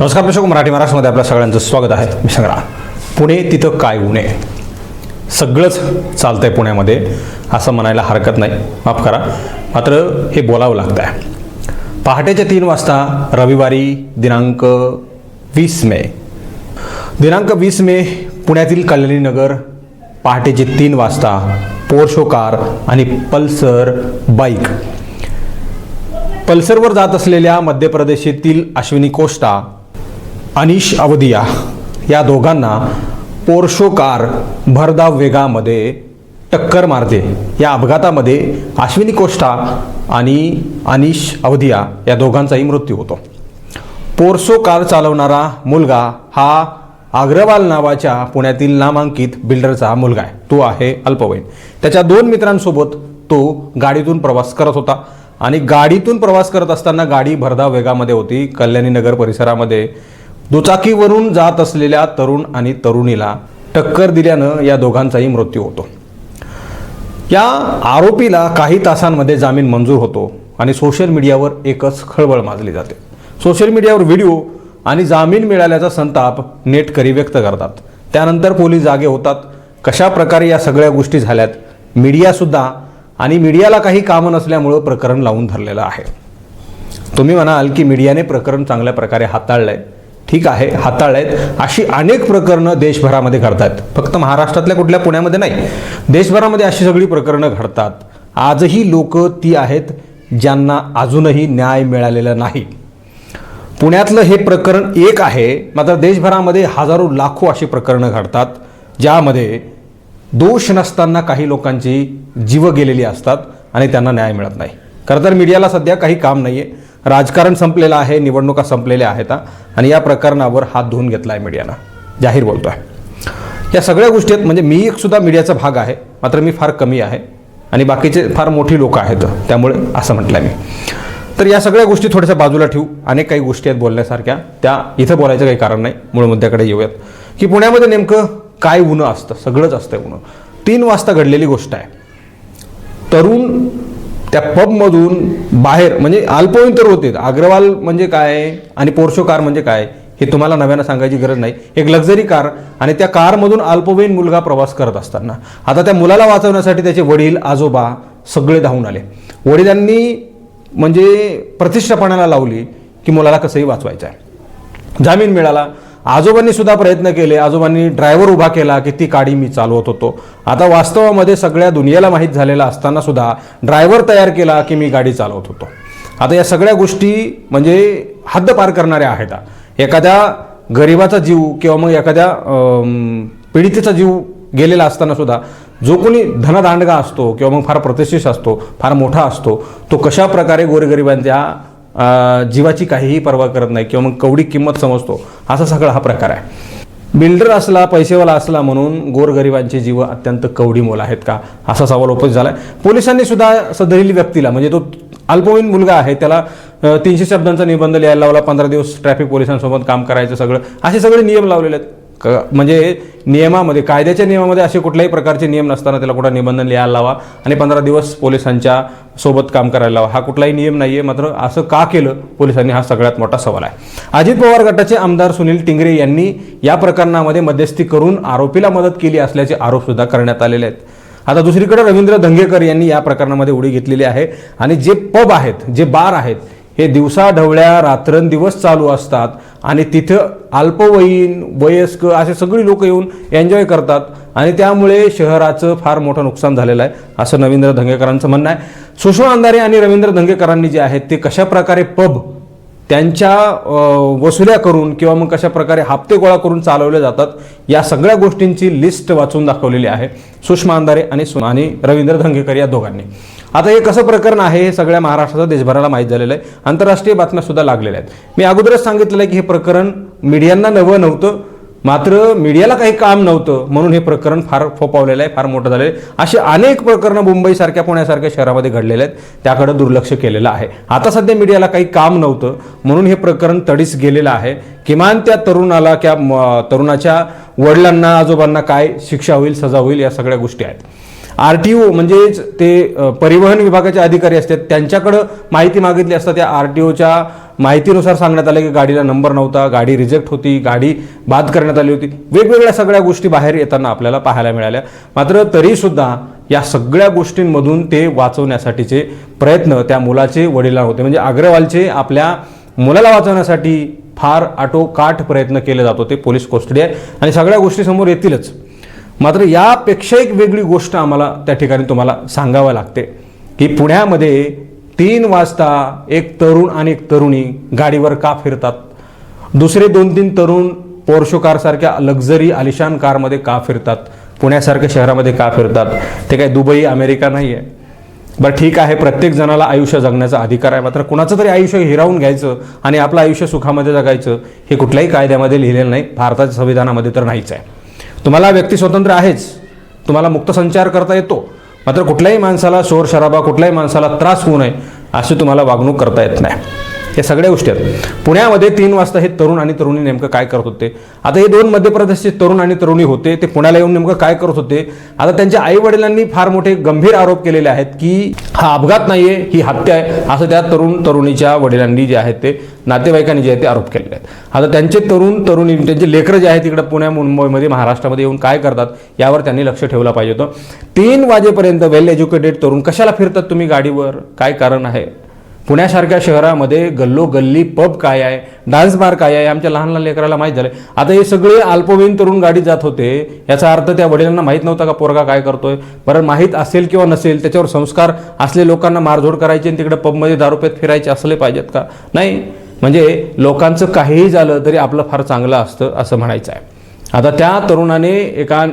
नमस्कार प्रेक्षक मराठी महाराष्ट्रामध्ये आपल्या सगळ्यांचं स्वागत आहे. मी संग्राम पुणे तिथं काय उणे सगळंच चालतं आहे पुण्यामध्ये असं म्हणायला हरकत नाही. माफ करा. मात्र हे बोलावं लागतं आहे पहाटेच्या तीन वाजता रविवारी दिनांक वीस मे. दिनांक वीस मे पुण्यातील कल्याणी नगर पहाटेचे तीन वाजता पोर्शो कार आणि पल्सर बाईक. पल्सरवर जात असलेल्या मध्य प्रदेशातील अश्विनी कोष्टा अनिश अवधिया या दोघांना पोर्शो कार भरधाव वेगामध्ये टक्कर मारते. या अपघातामध्ये अश्विनी कोष्टा आणि अनिश अवधिया या दोघांचाही मृत्यू होतो. पोर्सो कार चालवणारा मुलगा हा अग्रवाल नावाच्या पुण्यातील नामांकित बिल्डरचा मुलगा आहे. तो आहे अल्पवयीन. त्याच्या दोन मित्रांसोबत तो गाडीतून प्रवास करत होता आणि गाडीतून प्रवास करत असताना गाडी भरधाव वेगामध्ये होती. कल्याणी नगर परिसरामध्ये दुचाकीवरून जात असलेल्या तरुण आणि तरुणीला टक्कर दिल्यानं या दोघांचाही मृत्यू होतो. या आरोपीला काही तासांमध्ये जामीन मंजूर होतो आणि सोशल मीडियावर एकच खळबळ माजली जाते. सोशल मीडियावर व्हिडिओ आणि जामीन मिळाल्याचा संताप नेटकरी व्यक्त करतात. त्यानंतर पोलीस जागे होतात. कशा प्रकारे या सगळ्या गोष्टी झाल्यात? मीडियासुद्धा आणि मीडियाला काही कामं नसल्यामुळं प्रकरण लावून धरलेलं आहे. तुम्ही म्हणाल की मीडियाने प्रकरण चांगल्या प्रकारे हाताळलं आहे ठीक आहे हाताळलेत. अशी अनेक प्रकरणं देशभरामध्ये घडतात. फक्त महाराष्ट्रातल्या कुठल्या पुण्यामध्ये नाही देशभरामध्ये अशी सगळी प्रकरणं घडतात. आजही लोक ती आहेत ज्यांना अजूनही न्याय मिळालेला नाही. पुण्यातलं हे प्रकरण एक आहे मात्र देशभरामध्ये हजारो लाखो अशी प्रकरणं घडतात ज्यामध्ये दोष नसताना काही लोकांची जीव गेलेली असतात आणि त्यांना न्याय मिळत नाही. खरं तर मीडियाला सध्या काही काम नाही आहे राजकारण संपलेलं आहे निवडणुका संपलेल्या आहेत आणि या प्रकरणावर हात धुवून घेतला आहे मीडियानं. जाहीर बोलतो आहे या सगळ्या गोष्टी आहेत म्हणजे मी एक सुद्धा मीडियाचा भाग आहे मात्र मी फार कमी आहे आणि बाकीचे फार मोठी लोक आहेत त्यामुळे असं म्हटलं आहे मी. तर या सगळ्या गोष्टी थोड्याशा बाजूला ठेवू. अनेक काही गोष्टी आहेत बोलण्यासारख्या. त्या इथं बोलायचं काही कारण नाही. मूळ मुद्द्याकडे येऊयात. की पुण्यामध्ये नेमकं काय उन्हं असतं? सगळंच असतं उन्हं तीन वाजता घडलेली गोष्ट आहे. तरुण त्या पबमधून बाहेर म्हणजे अल्पवयीन तर होते अग्रवाल म्हणजे काय आणि पोर्शो कार म्हणजे काय हे तुम्हाला नव्यानं सांगायची गरज नाही. एक लक्झरी कार आणि त्या कारमधून अल्पवयीन मुलगा प्रवास करत असताना. आता त्या मुलाला वाचवण्यासाठी त्याचे वडील आजोबा सगळे धावून आले. वडिलांनी म्हणजे प्रतिष्ठापणाला लावली की मुलाला कसंही वाचवायचं आहे जामीन मिळाला. आजोबांनी सुद्धा प्रयत्न केले. आजोबांनी ड्रायव्हर उभा केला की ती गाडी मी चालवत होतो. आता वास्तवामध्ये सगळ्या दुनियेला माहीत झालेला असताना सुद्धा ड्रायव्हर तयार केला की मी गाडी चालवत होतो. आता या सगळ्या गोष्टी म्हणजे हद्द पार करणाऱ्या आहेत. एखाद्या गरिबाचा जीव किंवा मग एखाद्या पीडितेचा जीव गेलेला असताना सुद्धा जो कोणी धनदांडगा असतो किंवा मग फार प्रतिष्ठित असतो फार मोठा असतो तो कशा प्रकारे गोरगरिबांच्या जीवाची काहीही पर्वा करत नाही किंवा मग कवडी किंमत समजतो असा सगळा हा प्रकार आहे. बिल्डर असला पैसेवाला असला म्हणून गोरगरिबांचे जीव अत्यंत कवडी मोल आहेत का? असा सवाल उपस्थित झाला पोलिसांनी सुद्धा सदरील व्यक्तीला म्हणजे तो अल्पवयीन मुलगा आहे त्याला तीनशे शब्दांचा निबंध लिहायला लावला पंधरा दिवस ट्रॅफिक पोलिसांसोबत काम करायचं सगळं असे सगळे नियम लावलेले आहेत. क- म्हणजे नियमामध्ये कायद्याच्या नियमामध्ये असे कुठल्याही प्रकारचे नियम नसताना त्याला कुठं निबंधन लिहायला लावा आणि पंधरा दिवस पोलिसांच्या सोबत काम करायला लावा. हा कुठलाही नियम नाही आहे मात्र असं का केलं पोलिसांनी हा सगळ्यात मोठा सवाल आहे. अजित पवार गटाचे आमदार सुनील टिंगरे यांनी या प्रकरणामध्ये मध्यस्थी करून आरोपीला मदत केली असल्याचे आरोपसुद्धा करण्यात आलेले आहेत. आता दुसरीकडे रवींद्र धंगेकर यांनी या प्रकरणामध्ये उडी घेतलेली आहे आणि जे पब आहेत जे बार आहेत हे दिवसाढवळ्या रात्रंदिवस चालू असतात आणि तिथं अल्पवयीन वयस्क असे सगळी लोक येऊन एन्जॉय करतात आणि त्यामुळे शहराचं फार मोठं नुकसान झालेलं आहे असं रवींद्र धंगेकरांचं म्हणणं आहे. सुषमा अंधारे आणि रवींद्र धंगेकरांनी जे आहेत ते कशा प्रकारे पब त्यांच्या वसुल्या करून किंवा मग कशा प्रकारे हप्ते गोळा करून चालवले जातात या सगळ्या गोष्टींची लिस्ट वाचून दाखवलेली आहे सुषमा अंधारे आणि सुनानी आणि रवींद्र धंगेकर या दोघांनी. आता हे कसं प्रकरण आहे हे सगळ्या महाराष्ट्राचं देशभराला माहीत झालेलं आहे. आंतरराष्ट्रीय बातम्या सुद्धा लागलेल्या आहेत. मी अगोदरच सांगितलेलं आहे की हे प्रकरण मीडियांना नवं नव्हतं. मात्र मीडियाला काही काम नव्हतं म्हणून हे प्रकरण फार फोपावलेलं आहे फार मोठं झालेलं आहे. असे अनेक प्रकरणं मुंबईसारख्या पुण्यासारख्या शहरामध्ये घडलेले आहेत. त्याकडे दुर्लक्ष केलेलं आहे. आता सध्या मीडियाला काही काम नव्हतं म्हणून हे प्रकरण तडीस गेलेलं आहे. किमान त्या तरुणाला किंवा तरुणाच्या वडिलांना आजोबांना काय शिक्षा होईल सजा होईल या सगळ्या गोष्टी आहेत. आर टी ओ म्हणजेच ते परिवहन विभागाचे अधिकारी असतात. त्यांच्याकडं माहिती मागितली असता त्या आर टी ओच्या माहितीनुसार सांगण्यात आलं की गाडीला नंबर नव्हता गाडी रिजेक्ट होती गाडी बाद करण्यात आली होती. वेगवेगळ्या सगळ्या गोष्टी बाहेर येताना आपल्याला पाहायला मिळाल्या. मात्र तरीसुद्धा या सगळ्या गोष्टींमधून ते वाचवण्यासाठीचे प्रयत्न त्या मुलाचे वडिलांना होते. म्हणजे अग्रवालचे आपल्या मुलाला वाचवण्यासाठी फार आटोकाट प्रयत्न केले जातो ते पोलीस कोस्टडी आहे. आणि सगळ्या गोष्टी समोर येतीलच. मात्र यापेक्षा एक वेगळी गोष्ट आम्हाला त्या ठिकाणी तुम्हाला सांगावं लागते की पुण्यामध्ये तीन वाजता एक तरुण आणि एक तरुणी गाडीवर का फिरतात? दुसरे दोन तीन तरुण पोर्शो कारसारख्या लक्झरी आलिशान कारमध्ये का फिरतात? पुण्यासारख्या शहरामध्ये का फिरतात? ते काय दुबई अमेरिका नाही आहे बरं ठीक आहे प्रत्येक जणाला आयुष्य जगण्याचा अधिकार आहे. मात्र कुणाचं तरी आयुष्य हिरावून घ्यायचं आणि आपलं आयुष्य सुखामध्ये जगायचं हे कुठल्याही कायद्यामध्ये लिहिलेलं नाही. भारताच्या संविधानामध्ये तर नाहीच आहे. तुम्हाला व्यक्ती स्वतंत्र आहेच. तुम्हाला मुक्त संचार करता येतो. मात्र कुठल्याही माणसाला शोर शराबा कुठल्याही माणसाला त्रास होऊ नये अशी तुम्हाला वागणूक करता येत नाही. या सगळ्या गोष्टी आहेत. पुण्यामध्ये तीन वाजता हे तरुण आणि तरुणी नेमकं काय करत होते? आता हे दोन मध्य प्रदेशचे तरुण आणि तरुणी होते ते पुण्याला येऊन नेमकं काय करत होते? आता त्यांच्या आई वडिलांनी फार मोठे गंभीर आरोप केलेले आहेत की हा अपघात नाहीये ही हत्या आहे असं त्या तरुण तरुणीच्या वडिलांनी जे आहेत ते नातेवाईकांनी जे आहे ते आरोप केलेले आहेत. आता त्यांचे तरुण तरुणी त्यांचे लेकरं जे आहेत तिकडे पुण्या मुंबईमध्ये महाराष्ट्रामध्ये येऊन काय करतात यावर त्यांनी लक्ष ठेवलं पाहिजे होतं. तीन वाजेपर्यंत वेल एज्युकेटेड तरुण कशाला फिरतात तुम्ही गाडीवर? काय कारण आहे? पुण्यासारख्या शहरामध्ये गल्लोगल्ली पब काय आहे डान्स बार काय आहे आमच्या लहान लहान लेकराला माहीत झालं आता हे सगळे अल्पवयीन तरुण गाडी जात होते. याचा अर्थ त्या वडिलांना माहीत नव्हता का पोरगा काय करतोय. परत माहीत असेल किंवा नसेल त्याच्यावर संस्कार असले लोकांना मारझोड करायचे आणि तिकडे पबमध्ये दारूपेत फिरायचे असले पाहिजेत का? नाही. म्हणजे लोकांचं काहीही झालं तरी आपलं फार चांगलं असतं असं म्हणायचं आहे. आता त्या तरुणाने एका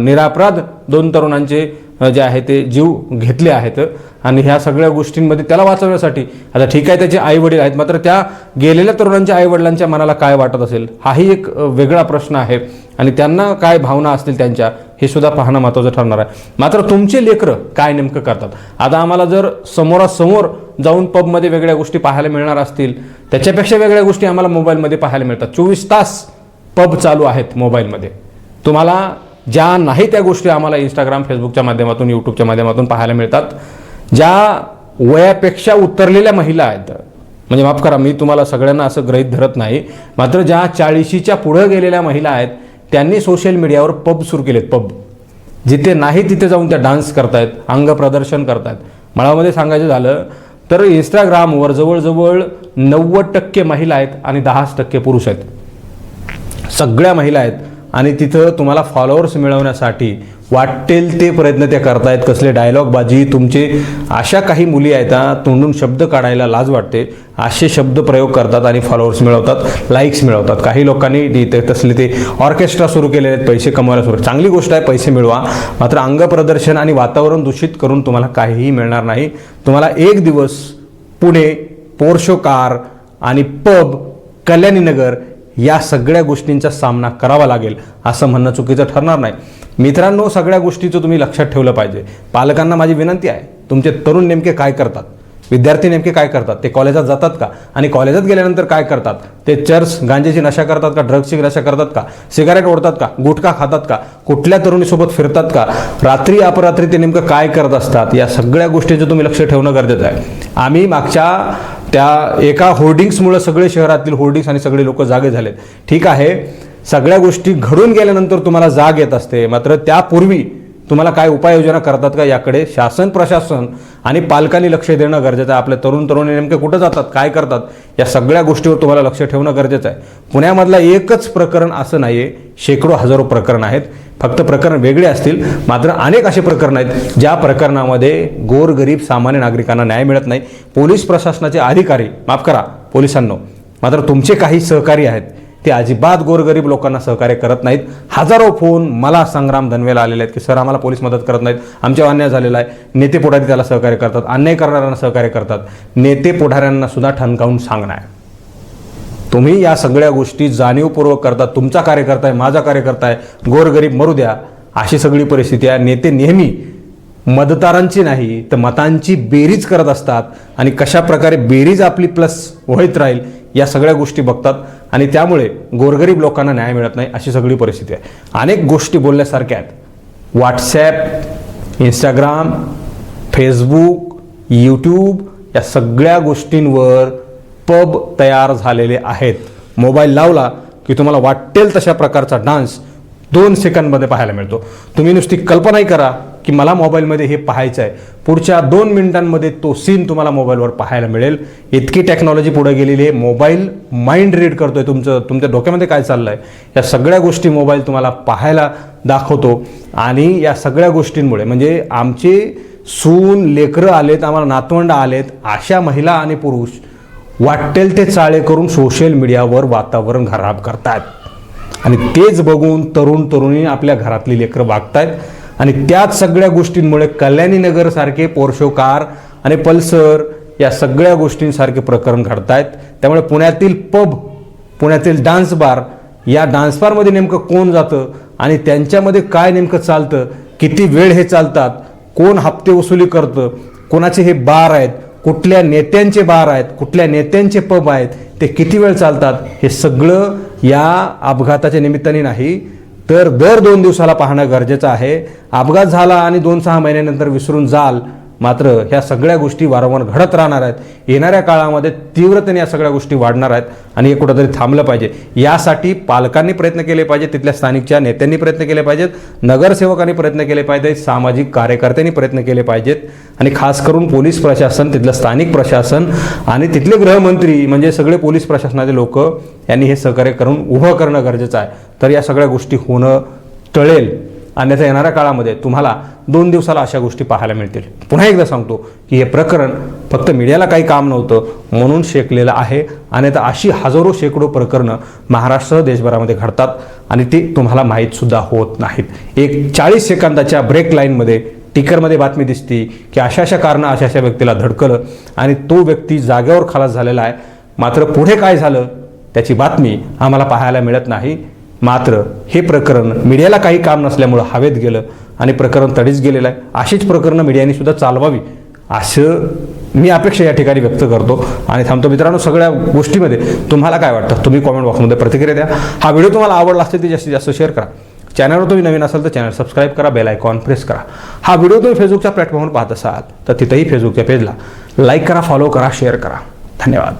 निरापराध दोन तरुणांचे जे आहे ते जीव घेतले आहेत. आणि ह्या सगळ्या गोष्टींमध्ये त्याला वाचवण्यासाठी आता ठीक आहे त्याचे आई वडील आहेत मात्र त्या गेलेल्या तरुणांच्या आई वडिलांच्या मनाला काय वाटत असेल हाही एक वेगळा प्रश्न आहे. आणि त्यांना काय भावना असतील त्यांच्या हे सुद्धा पाहणं महत्त्वाचं ठरणार आहे. मात्र तुमचे लेकरं काय नेमकं करतात? आता आम्हाला जर समोरासमोर जाऊन पबमध्ये वेगळ्या गोष्टी पाहायला मिळणार असतील त्याच्यापेक्षा वेगळ्या गोष्टी आम्हाला मोबाईलमध्ये पाहायला मिळतात. चोवीस तास पब चालू आहेत मोबाईलमध्ये. तुम्हाला ज्या नाही त्या गोष्टी आम्हाला इंस्टाग्राम फेसबुकच्या माध्यमातून यूट्यूबच्या माध्यमातून पाहायला मिळतात ज्या वयापेक्षा उतरलेल्या महिला आहेत. म्हणजे माफ करा मी तुम्हाला सगळ्यांना असं ग्रहित धरत नाही. मात्र ज्या चाळीशीच्या पुढं गेलेल्या महिला आहेत त्यांनी सोशल मीडियावर पब सुरू केलेत पब जिथे नाही तिथे जाऊन त्या डान्स करतायत अंग प्रदर्शन करतायत. मळामध्ये सांगायचं झालं तर इंस्टाग्रामवर जवळजवळ नव्वद टक्के महिला आहेत आणि दहाच टक्के पुरुष आहेत. सगळ्या महिला आहेत. आणि तिथं तुम्हाला फॉलोअर्स मिळवण्यासाठी वाटेल ते प्रयत्न त्या करतायत. कसले डायलॉगबाजी तुमचे अशा काही मुली आहेत तोंडून शब्द काढायला लाज वाटते. असे शब्द प्रयोग करतात आणि फॉलोअर्स मिळवतात लाईक्स मिळवतात. काही लोकांनी ते- ते तसले ते ऑर्केस्ट्रा सुरू केलेले आहेत पैसे कमवायला सुरू चांगली गोष्ट आहे पैसे मिळवा. मात्र अंग प्रदर्शन आणि वातावरण दूषित करून तुम्हाला काहीही मिळणार नाही. तुम्हाला एक दिवस पुणे पोर्शो कार आणि पब कल्याणीनगर या सगळ्या गोष्टींचा सामना करावा लागेल असं म्हणणं चुकीचं ठरणार नाही. मित्रांनो सगळ्या गोष्टीचं तुम्ही लक्षात ठेवलं पाहिजे. पालकांना माझी विनंती आहे तुमचे तरुण नेमके काय करतात? विद्यार्थी नेमके काय करतात? ते कॉलेजात जातात का? आणि कॉलेजात गेल्यानंतर काय करतात? ते चर्च गांजेची नशा करतात का? ड्रग्सची नशा करतात का? सिगारेट ओढतात का? गुटखा खातात का? कुठल्या तरुणीसोबत फिरतात का? रात्री अपरात्री ते नेमकं काय करत असतात? या सगळ्या गोष्टींचं तुम्ही लक्ष ठेवणं गरजेचं आहे. आम्ही मागच्या त्या एका होर्डिंग्समुळं सगळे शहरातील होर्डिंग्स आणि सगळे लोक जागे झालेत. ठीक आहे. सगळ्या गोष्टी घडून गेल्यानंतर तुम्हाला जाग येत असते. मात्र त्यापूर्वी तुम्हाला काय उपाययोजना करतात का याकडे? शासन प्रशासन आणि पालकांनी लक्ष देणं गरजेचं आहे. आपल्या तरुण तरुणी नेमके कुठं जातात काय करतात या सगळ्या गोष्टीवर तुम्हाला लक्ष ठेवणं गरजेचं आहे. पुण्यामधला एकच प्रकरण असं नाही आहे शेकडो हजारो प्रकरण आहेत. फक्त प्रकरण वेगळे असतील. मात्र अनेक असे प्रकरण आहेत ज्या प्रकरणामध्ये गोरगरीब सामान्य नागरिकांना न्याय मिळत नाही. पोलीस प्रशासनाचे अधिकारी माफ करा पोलिसांनो मात्र तुमचे काही सहकारी आहेत. ते अजिबात गोरगरीब लोकांना सहकार्य करत नाहीत. हजारो फोन मला संग्राम धनवेला आलेले आहेत की सर आम्हाला पोलीस मदत करत नाहीत. आमच्यावर अन्याय झालेला आहे. नेते पुढारी त्याला सहकार्य करतात. अन्याय करणाऱ्यांना सहकार्य करतात. नेते पुढाऱ्यांना सुद्धा ठणकावून सांगणं आहे. तुम्ही या सगळ्या गोष्टी जाणीवपूर्वक करता. तुमचा कार्यकर्ता आहे माझा कार्यकर्ता आहे. गोरगरीब मरू द्या. अशी सगळी परिस्थिती आहे. नेते नेहमी मतदारांची नाही तर मतांची बेरीज करत असतात. आणि कशा प्रकारे बेरीज आपली प्लस होत राहील या सगळ्या गोष्टी बघतात आणि त्यामुळे गोरगरीब लोकांना न्याय मिळत नाही अशी सगळी परिस्थिती आहे. अनेक गोष्टी बोलण्यासारख्या आहेत. व्हॉट्सॲप इंस्टाग्राम फेसबुक यूट्यूब या सगळ्या गोष्टींवर पब तयार झालेले आहेत. मोबाईल लावला की तुम्हाला वाटेल तशा प्रकारचा डान्स दोन सेकंदमध्ये पाहायला मिळतो. तुम्ही नुसती कल्पनाही करा की मला मोबाईलमध्ये हे पाहायचं आहे पुढच्या दोन मिनिटांमध्ये तो सीन तुम्हाला मोबाईलवर पाहायला मिळेल. इतकी टेक्नॉलॉजी पुढे गेलेली आहे. मोबाईल माइंड रीड करतोय तुमचं तुमच्या डोक्यामध्ये काय चाललं आहे या सगळ्या गोष्टी मोबाईल तुम्हाला पाहायला दाखवतो. आणि या सगळ्या गोष्टींमुळे म्हणजे आमचे सून लेकरं आलेत आम्हाला नातवंड आलेत अशा महिला आणि पुरुष वाटेल ते चाळे करून सोशल मीडियावर वातावरण खराब करतात आणि तेच बघून तरुण तरुणी आपल्या घरातली लेकरं वागतायत. आणि त्याच सगळ्या गोष्टींमुळे कल्याणी सारखे पोर्शो कार आणि पल्सर या सगळ्या गोष्टींसारखे प्रकरण घडतायत. त्यामुळे पुण्यातील पब पुण्यातील डान्स बार या डान्स बारमध्ये नेमकं कोण जातं आणि त्यांच्यामध्ये काय नेमकं चालतं किती वेळ हे चालतात कोण हप्ते वसुली करतं कोणाचे हे बार आहेत कुठल्या नेत्यांचे बार आहेत कुठल्या नेत्यांचे पब आहेत ते किती वेळ चालतात हे सगळं या अपघाताच्या निमित्ताने नाही. तर दर दोन दिवसाला पाहणं गरजेचं आहे. अपघात झाला आणि दोन सहा महिन्यानंतर विसरून जाल मात्र ह्या सगळ्या गोष्टी वारंवार घडत राहणार आहेत. येणाऱ्या काळामध्ये तीव्रतेने या सगळ्या गोष्टी वाढणार आहेत आणि हे कुठंतरी थांबलं पाहिजे. यासाठी पालकांनी प्रयत्न केले पाहिजे तिथल्या स्थानिकच्या नेत्यांनी प्रयत्न केले पाहिजेत नगरसेवकांनी प्रयत्न केले पाहिजेत सामाजिक कार्यकर्त्यांनी प्रयत्न केले पाहिजेत आणि खास करून पोलीस प्रशासन तिथलं स्थानिक प्रशासन आणि तिथले गृहमंत्री म्हणजे सगळे पोलीस प्रशासनाचे लोक यांनी हे सहकार्य करून उभं करणं गरजेचं आहे. तर या सगळ्या गोष्टी होणं टळेल. अन्यथा येणाऱ्या काळामध्ये तुम्हाला दोन दिवसाला अशा गोष्टी पाहायला मिळतील. पुन्हा एकदा सांगतो की हे प्रकरण फक्त मीडियाला काही काम नव्हतं म्हणून शेकलेलं आहे. अन्यथा अशी हजारो शेकडो प्रकरणं महाराष्ट्र देशभरामध्ये घडतात आणि ती तुम्हाला माहीतसुद्धा होत नाहीत. एक चाळीस सेकंदाच्या ब्रेक लाईनमध्ये टिकरमध्ये बातमी दिसती की अशा अशा कारणं अशा अशा व्यक्तीला धडकलं आणि तो व्यक्ती जागेवर खालास झालेला आहे. मात्र पुढे काय झालं त्याची बातमी आम्हाला पाहायला मिळत नाही. मात्र हे प्रकरण मीडियाला काही काम नसल्यामुळं हवेत गेलं आणि प्रकरण तडीच गेलेलं आहे. अशीच प्रकरणं मीडियाने सुद्धा चालवावी असं मी अपेक्षा या ठिकाणी व्यक्त करतो. आणि थांबतो मित्रांनो सगळ्या गोष्टीमध्ये तुम्हाला काय वाटतं? तुम्ही कॉमेंट बॉक्समध्ये प्रतिक्रिया द्या. हा व्हिडिओ तुम्हाला आवडला असेल ते जास्तीत जास्त शेअर करा. चॅनलवर तुम्ही नवीन असाल तर चॅनल सबस्क्राईब करा बेल आयकॉन प्रेस करा. हा व्हिडिओ तुम्ही फेसबुकच्या प्लॅटफॉर्मवर पाहत असाल तर तिथंही फेसबुकच्या पेजला लाईक करा फॉलो करा शेअर करा. धन्यवाद.